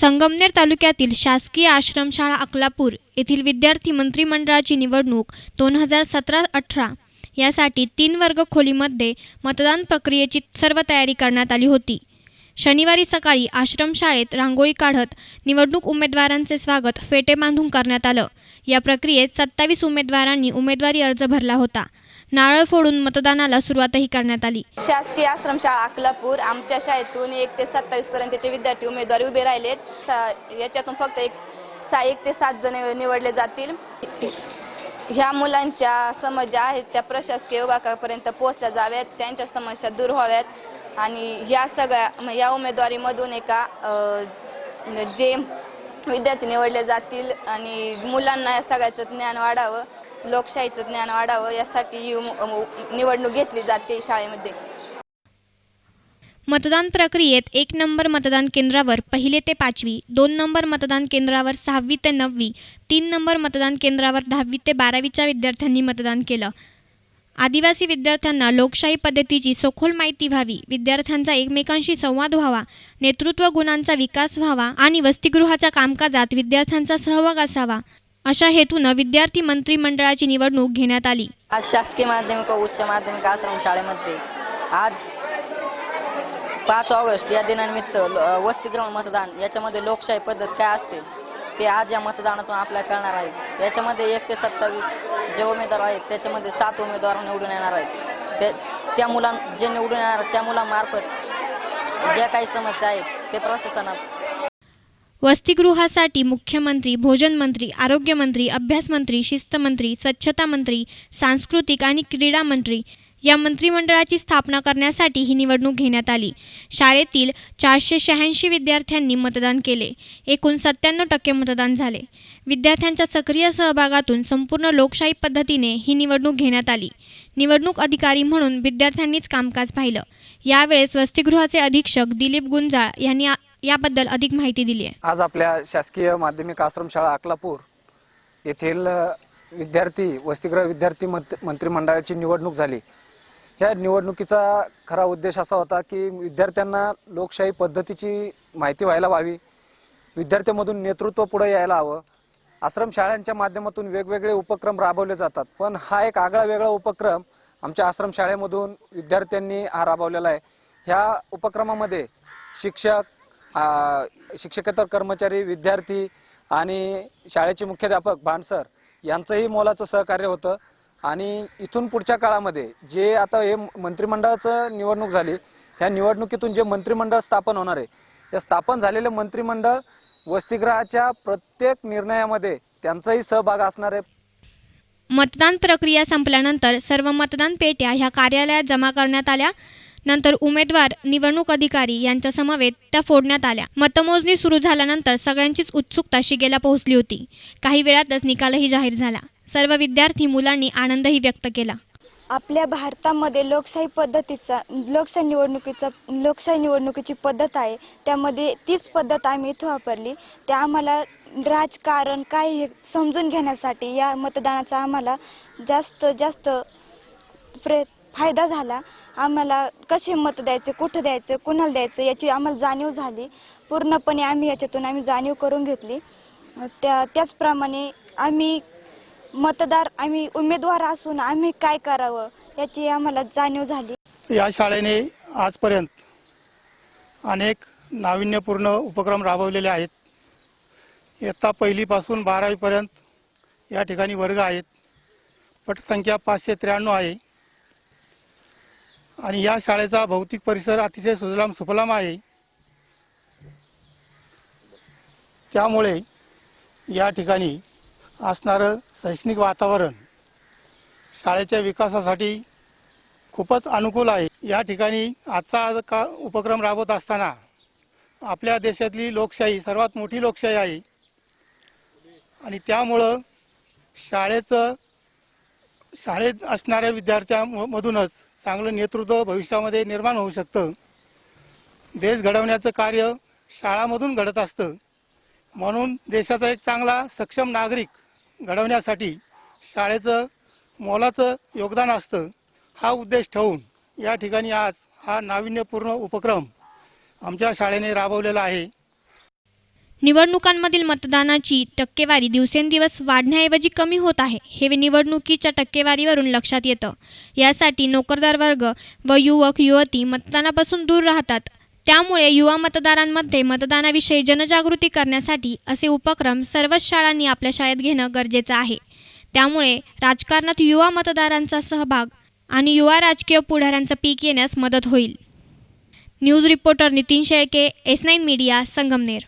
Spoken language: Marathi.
संगमनेर तालुक्यातील शासकीय आश्रमशाळा अकलापूर येथील विद्यार्थी मंत्रिमंडळाची निवडणूक दोन हजार सतरा अठरा यासाठी तीन वर्ग खोलीमध्ये मतदान प्रक्रियेची सर्व तयारी करण्यात आली होती. शनिवारी सकाळी आश्रमशाळेत रांगोळी काढत निवडणूक उमेदवारांचे स्वागत फेटे बांधून करण्यात आलं. या प्रक्रियेत सत्तावीस उमेदवारांनी उमेदवारी अर्ज भरला होता. नारळ फोडून मतदानाला सुरुवातही करण्यात आली. शासकीय आश्रमशाळा अकलापूर आमच्या शाळेतून एक ते सत्तावीस पर्यंतचे विद्यार्थी उमेदवार उभे राहिलेत. याच्यातून फक्त एक सहा एक ते सात जण निवडले जातील. ह्या मुलांच्या समस्या आहेत त्या प्रशासकीय विभागापर्यंत पोहोचल्या जाव्यात त्यांच्या समस्या दूर व्हाव्यात. आणि ह्या सगळ्या या उमेदवारीमधून एका जे विद्यार्थी निवडले जातील आणि मुलांना या सगळ्याचं ज्ञान वाढावं लोकशाहीचं ज्ञान वाढावं यासाठी ही निवडणूक घेतली जाते शाळेमध्ये. मतदान प्रक्रियेत एक नंबर मतदान केंद्रावर पहिले ते पाचवी दोन नंबर मतदान केंद्रावर सहावी ते नववी तीन नंबर मतदान केंद्रावर दहावी ते बारावीच्या विद्यार्थ्यांनी मतदान केलं. आदिवासी विद्यार्थ्यांना लोकशाही पद्धतीची सखोल माहिती व्हावी विद्यार्थ्यांचा एकमेकांशी संवाद व्हावा नेतृत्व गुणांचा विकास व्हावा आणि वसतिगृहाच्या कामकाजात विद्यार्थ्यांचा सहभाग असावा. अशा हेतूनं विद्यार्थी मंत्रिमंडळाची निवडणूक घेण्यात आली. आज शासकीय माध्यमिक व उच्च माध्यमिक आश्रम शाळेमध्ये आज पाच ऑगस्ट या दिनानिमित्त ल- मतदान याच्यामध्ये लोकशाही पद्धत काय असते ते आज या मतदानातून आपल्याला कळणार आहे. याच्यामध्ये एक ते सत्तावीस जे उमेदवार आहेत त्याच्यामध्ये सात उमेदवार निवडून येणार आहेत. ते त्या मुलां जे निवडून येणार त्या मुलांमार्फत ज्या काही समस्या आहेत ते प्रशासनात वसतिगृहासाठी मुख्यमंत्री भोजन मंत्री आरोग्यमंत्री अभ्यासमंत्री शिस्तमंत्री स्वच्छता मंत्री सांस्कृतिक आणि क्रीडा मंत्री या मंत्रिमंडळाची स्थापना करण्यासाठी ही निवडणूक घेण्यात आली. शाळेतील चारशे शहाऐंशी विद्यार्थ्यांनी मतदान केले. एकूण सत्त्याण्णव टक्के मतदान झाले. विद्यार्थ्यांच्या सक्रिय सहभागातून संपूर्ण लोकशाही पद्धतीने ही निवडणूक घेण्यात आली. निवडणूक अधिकारी म्हणून विद्यार्थ्यांनीच कामकाज पाहिलं. यावेळेस वसतिगृहाचे अधीक्षक दिलीप गुंजाळ यांनी याबद्दल अधिक माहिती दिली आहे. आज आपल्या शासकीय माध्यमिक आश्रमशाळा अकलापूर येथील विद्यार्थी वसतिगृह विद्यार्थी मंत्रिमंडळाची निवडणूक झाली. या निवडणुकीचा खरा उद्देश असा होता की विद्यार्थ्यांना लोकशाही पद्धतीची माहिती व्हायला व्हावी. विद्यार्थ्यांमधून नेतृत्व पुढे यायला हवं. आश्रमशाळांच्या माध्यमातून वेगवेगळे उपक्रम राबवले जातात. पण हा एक आगळा वेगळा उपक्रम आमच्या आश्रमशाळेमधून विद्यार्थ्यांनी हा राबवलेला आहे. ह्या उपक्रमामध्ये शिक्षक शिक्षकेतर कर्मचारी विद्यार्थी आणि शाळेचे मुख्याध्यापक भानसर यांचंही मोलाचं सहकार्य होतं. आणि इथून पुढच्या काळामध्ये जे आता हे मंत्रिमंडळाचं निवडणूक झाली ह्या निवडणुकीतून जे मंत्रिमंडळ स्थापन होणार आहे या स्थापन झालेलं मंत्रिमंडळ वसतिगृहाच्या प्रत्येक निर्णयामध्ये त्यांचाही सहभाग असणार आहे. मतदान प्रक्रिया संपल्यानंतर सर्व मतदान पेट्या ह्या कार्यालयात जमा करण्यात आल्या. नंतर उमेदवार निवडणूक अधिकारी यांच्या समवेत त्या फोडण्यात आल्या. मतमोजणी सुरू झाल्यानंतर सगळ्यांचीच उत्सुकता शिगेला पोहोचली होती. काही वेळातच निकालही जाहीर झाला. सर्व विद्यार्थी मुलांनी आनंदही व्यक्त केला. आपल्या भारतामध्ये लोकशाही पद्धतीचा लोकशाही निवडणुकीचा लोकशाही निवडणुकीची पद्धत आहे. त्यामध्ये तीच पद्धत आम्ही इथं वापरली. त्या आम्हाला राजकारण काय हे समजून घेण्यासाठी या मतदानाचा आम्हाला जास्त जास्त प्रयत्न फायदा झाला. आम्हाला कसे मत द्यायचे कुठं द्यायचं कुणाला द्यायचं याची आम्हाला जाणीव झाली. पूर्णपणे आम्ही याच्यातून आम्ही जाणीव करून घेतली. त्या त्याचप्रमाणे आम्ही मतदार आम्ही उमेदवार असून आम्ही काय करावं याची आम्हाला जाणीव झाली. या शाळेने आजपर्यंत अनेक नाविन्यपूर्ण उपक्रम राबवलेले आहेत. इयत्ता पहिलीपासून बारावीपर्यंत या ठिकाणी वर्ग आहेत. पटसंख्या पाचशे त्र्याण्णव आहे. आणि या शाळेचा भौतिक परिसर अतिशय सुजलाम सुफलाम आहे. त्यामुळे या ठिकाणी असणारं शैक्षणिक वातावरण शाळेच्या विकासासाठी खूपच अनुकूल आहे. या ठिकाणी आजचा का उपक्रम राबवत असताना आपल्या देशातली लोकशाही सर्वात मोठी लोकशाही आहे. आणि त्यामुळं शाळेचं शाळेत असणाऱ्या विद्यार्थ्यांमधूनच चांगलं नेतृत्व भविष्यामध्ये निर्माण होऊ शकतं. देश घडवण्याचं कार्य शाळामधून घडत असतं. म्हणून देशाचा एक चांगला सक्षम नागरिक घडवण्यासाठी शाळेचं मोलाचं योगदान असतं हा उद्देश ठेवून या ठिकाणी आज हा नाविन्यपूर्ण उपक्रम आमच्या शाळेने राबवलेला आहे. निवडणुकांमधील मतदानाची टक्केवारी दिवसेंदिवस वाढण्याऐवजी कमी होत आहे हे निवडणुकीच्या टक्केवारीवरून लक्षात येतं. यासाठी नोकरदार वर्ग व युवक युवती मतदानापासून दूर राहतात. त्यामुळे युवा मतदारांमध्ये मतदानाविषयी जनजागृती करण्यासाठी असे उपक्रम सर्वच शाळांनी आपल्या शाळेत घेणं गरजेचं आहे. त्यामुळे राजकारणात युवा मतदारांचा सहभाग आणि युवा राजकीय पुढाऱ्यांचं पीक येण्यास मदत होईल. News reporter Nitin Shelke S nine media Sangamner.